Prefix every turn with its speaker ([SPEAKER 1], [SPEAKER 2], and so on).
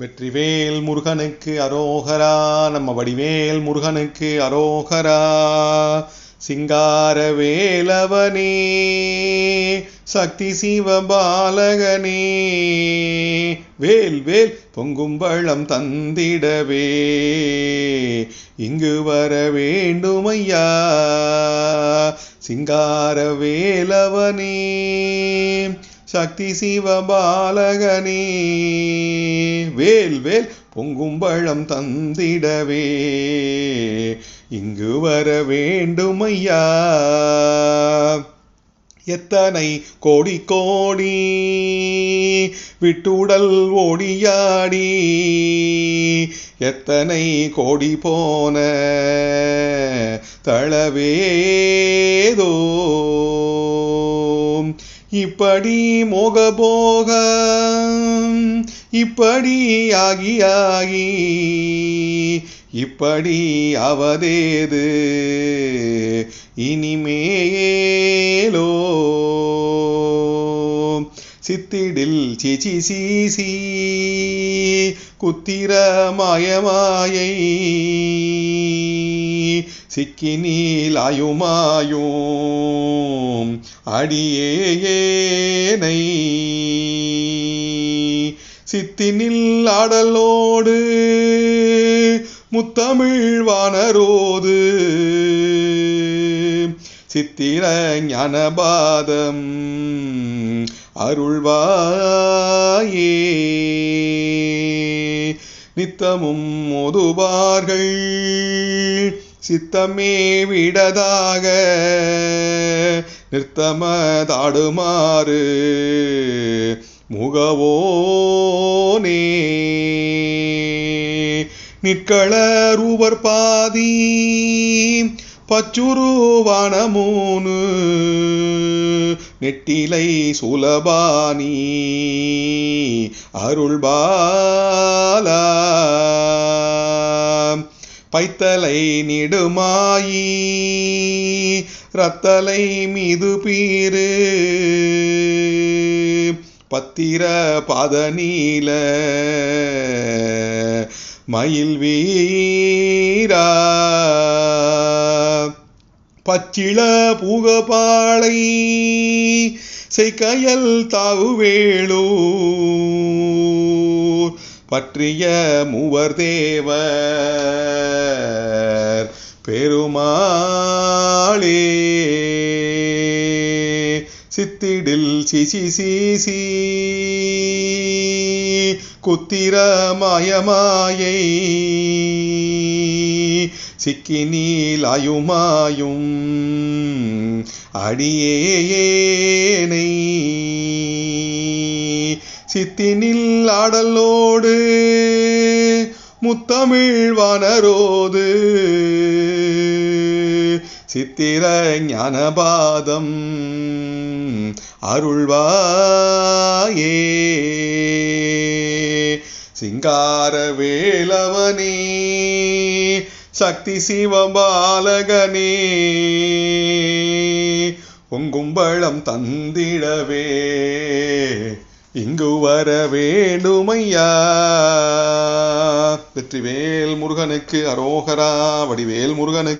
[SPEAKER 1] வெற்றிவேல் முருகனுக்கு அரோகரா நம்ம வடிவேல் முருகனுக்கு அரோகரா. சிங்கார வேலவனே சக்தி சிவபாலகனே. வேல் வேல் பொங்கும் பழம் தந்திடவே. இங்கு வர வேண்டுமையா? சிங்கார வேலவனே சக்தி சிவபாலகனே வேல் வேல் பொங்கும் பழம் தந்திடவே. இங்கு வர வேண்டுமையா? எத்தனை கோடி கோடி விட்டுடல் ஓடியாடி. எத்தனை கோடி போன தளவேதோ. இப்படி மோகபோக இப்படி ஆகி ஆகி இப்படி அவதேது. இனிமேலோ சித்திடில் சிச்சி சீசி குத்திர மாயமாயை சிக்கி நீலாயுமாயும் அடியேனை சித்தினில் ஆடலோடு முத்தமிழ் வானரோது. சித்திர ஞானபாதம் அருள்வாயே. நித்தமும் மோதுவார்கள். சித்தமே விடதாக நிறுத்தமதாடுமாறு முகவோனே. நிற்களரூவர் பாதி பச்சுருவான மூனு நெட்டிலை சுலபானி அருள்பாலா. பைத்தலை நிடுமாயி ரத்தலை மீது பீரு பத்திர பாதநீல மயில் வீரா. பச்சிள பூகபாளை செய்கையல் தாவுவேளூர். பற்றிய மூவர் தேவர் பெருமாளே. சித்திடில் சிசி சீசி. குத்திர மாயமாயை. சிக்கி நீலாயுமாயும் அடியேனை. சித்தினில் ஆடலோடு முத்தமிழ் வானரோது சித்திர ஞானபாதம் அருள்வாயே. சிங்கார வேலவனே சக்தி சிவபாலகனே பொங்கும்பழம் தந்திடவே. இங்கு வர வேண்டுமையா? வெற்றிவேல் முருகனுக்கு அரோகரா வடிவேல் முருகனுக்கு